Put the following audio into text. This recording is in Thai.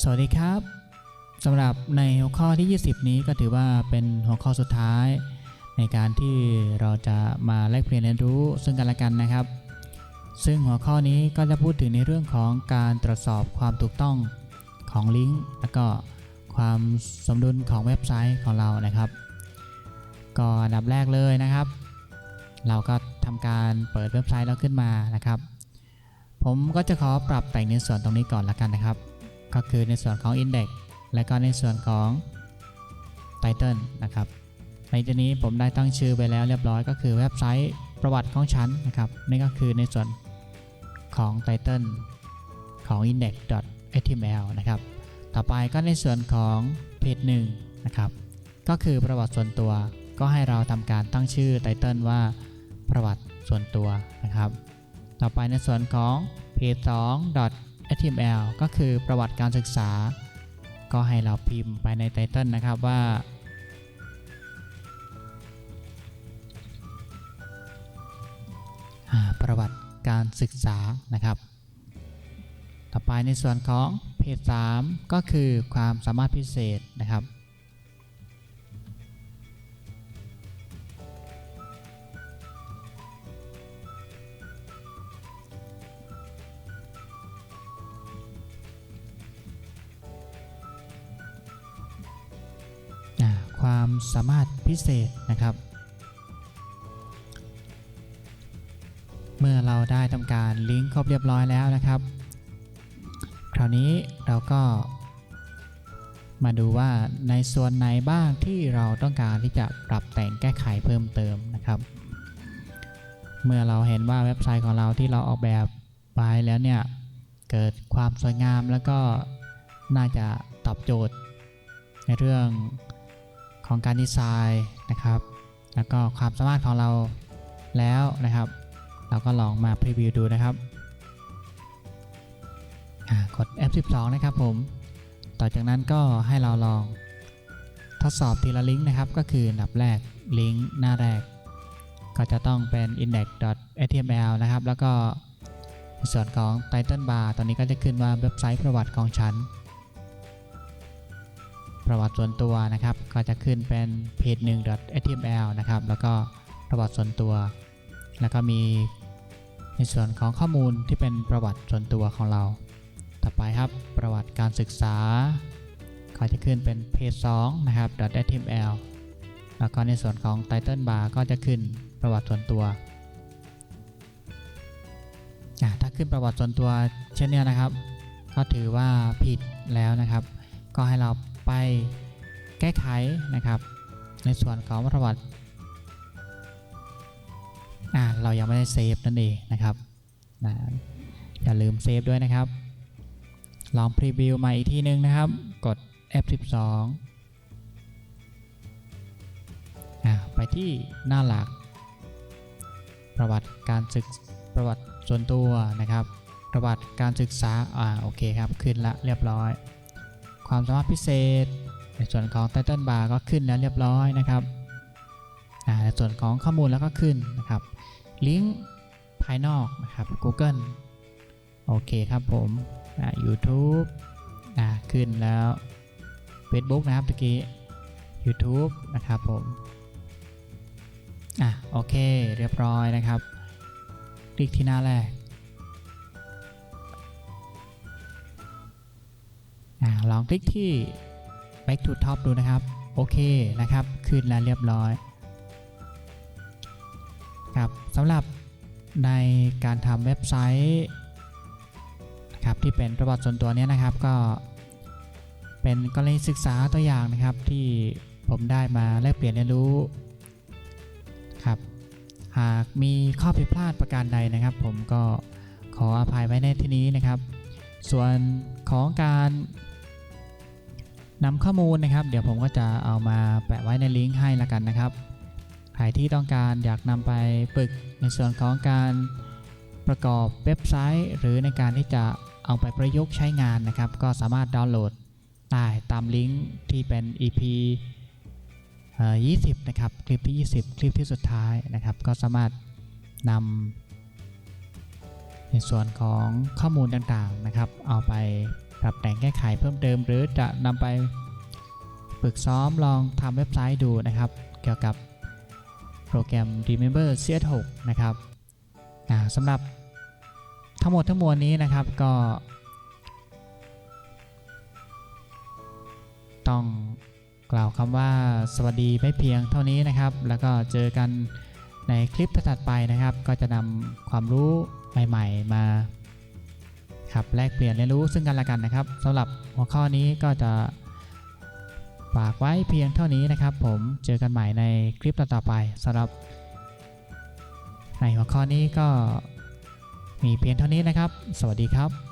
สวัสดีครับสำหรับในหัวข้อที่ 20 นี้ก็ถือว่าเป็นหัวข้อสุดท้าย ในการที่เราจะมาแลกเปลี่ยนเรียนรู้ซึ่งกันและกันนะครับ ซึ่งหัวข้อนี้ก็จะพูดถึงในเรื่องของการตรวจสอบความถูกต้องของลิงก์แล้วก็ความสมดุลของเว็บไซต์ของเรานะครับ ก็อันดับแรกเลยนะครับ เราก็ทำการเปิดเว็บไซต์เราขึ้นมานะครับ ผมก็จะขอปรับแต่งในส่วนตรงนี้ก่อนละกันนะครับ ก็คือในส่วนของ Index และก็ในส่วนของ Title นะครับ ในที่นี้ผมได้ตั้งชื่อไปแล้วเรียบร้อยก็คือเว็บไซต์ประวัติของฉันนะครับนี่ก็คือในส่วนของ Title ของ index.html นะครับ ต่อไปก็ในส่วนของเพจ1นะครับ ก็คือประวัติส่วนตัว ก็ให้เราทำการตั้งชื่อ Title ว่าประวัติส่วนตัวนะครับ ต่อไปในส่วนของเพจ2 html ก็คือประวัติการศึกษา ก็ให้เราพิมพ์ไปในไตเติลนะครับว่า ประวัติการศึกษานะครับ ต่อไปในส่วนของเพจ3ก็คือความสามารถพิเศษนะครับ ความสามารถพิเศษนะครับ เมื่อเราได้ทำการลิงก์ครบเรียบร้อยแล้วนะครับ คราวนี้เราก็มาดูว่าในส่วนไหนบ้างที่เราต้องการที่จะปรับแต่งแก้ไขเพิ่มเติมนะครับ เมื่อเราเห็นว่าเว็บไซต์ของเราที่เราออกแบบไปแล้วเนี่ย เกิดความสวยงามแล้วก็น่าจะตอบโจทย์ ในเรื่อง ของการดีไซน์นะครับ แล้วก็ความสามารถของเราแล้วนะครับ เราก็ลองมาพรีวิวดูนะครับอ่ากด F12 นะครับผม ต่อจากนั้นก็ให้เราลองทดสอบทีละลิงก์นะครับ ก็คืออันดับแรกลิงก์หน้าแรก ก็จะต้องเป็น index.html นะครับ แล้วก็ส่วนของ title bar ตอนนี้ก็จะขึ้นว่าเว็บไซต์ประวัติของฉัน ประวัติส่วนตัวนะครับ ก็จะขึ้นเป็นเพจ 1 html นะครับ แล้วก็ประวัติส่วนตัว แล้วก็มีในส่วนของข้อมูลที่เป็นประวัติส่วนตัวของเรา ต่อไปครับประวัติการศึกษา ก็จะขึ้นเป็นเพจ2นะครับ .html แล้วก็ในส่วนของ title bar ก็จะขึ้นประวัติส่วนตัวอะถ้าขึ้นประวัติส่วนตัวเช่นเนี้ยนะครับ ก็ถือว่าผิดแล้วนะครับ ก็ให้เรา ไปแก้ไขนะครับ ในส่วนของประวัติเรายังไม่ได้เซฟนั่นเองนะครับนะอย่าลืมเซฟด้วยนะครับ ลองพรีวิวมาอีกทีนึงนะครับ กด F12 ไปที่หน้าหลัก ประวัติการศึกประวัติส่วนตัวนะครับ ประวัติการศึกษา อ่า โอเคครับ ขึ้นละเรียบร้อย ความสามารถพิเศษ ในส่วนของ Title Bar ก็ขึ้นแล้วเรียบร้อยนะครับในส่วนของข้อมูลแล้วก็ขึ้นนะครับลิงก์ภายนอกนะครับ Google โอเคครับผมอ่า YouTube ขึ้นแล้ว Facebook นะครับตะกี้ YouTube นะครับผมอะโอเคเรียบร้อยนะครับ คลิกที่หน้าแรก อลองคลิกที่ back to top ดูนะครับ โอเคนะครับ ขึ้นแล้วเรียบร้อยครับสำหรับในการทำเว็บไซต์ครับที่เป็นประวัติส่วนตัวเนี้ยนะครับก็ เป็นกรณีศึกษาตัวอย่างนะครับที่ผมได้มาแลกเปลี่ยนเรียนรู้ครับหากมีข้อผิดพลาดประการใดนะครับ ผมก็ขออภัยไว้ในที่นี้นะครับ ส่วนของการ นำข้อมูลนะครับ เดี๋ยวผมก็จะเอามาแปะไว้ในลิงก์ให้ละกันนะครับ ใครที่ต้องการอยากนำไปฝึกในส่วนของการประกอบเว็บไซต์ หรือในการที่จะเอาไปประยุกต์ใช้งานนะครับ ก็สามารถดาวน์โหลดได้ตามลิงก์ที่เป็น EP 20 นะครับ คลิปที่ 20 คลิปที่สุดท้ายนะครับ ก็สามารถนำในส่วนของข้อมูลต่างๆนะครับ เอาไป ปรับแต่งแก้ไขเพิ่มเติม หรือจะนำไปฝึกซ้อมลองทำเว็บไซต์ดูนะครับ เกี่ยวกับโปรแกรม Remember CS6 นะครับสำหรับทั้งหมดทั้งมวลนี้นะครับก็ ต้องกล่าวคำว่าสวัสดีไม่เพียงเท่านี้นะครับ แล้วก็เจอกันในคลิปถัดไปนะครับ ก็จะนำความรู้ใหม่ ๆ มา ครับแลกเปลี่ยนเรียนรู้ซึ่งกันและกันนะครับสำหรับหัวข้อนี้ก็จะฝากไว้เพียงเท่านี้นะครับ ผมเจอกันใหม่ในคลิปต่อๆไปสำหรับ ในหัวข้อนี้ก็มีเพียงเท่านี้นะครับ สวัสดีครับ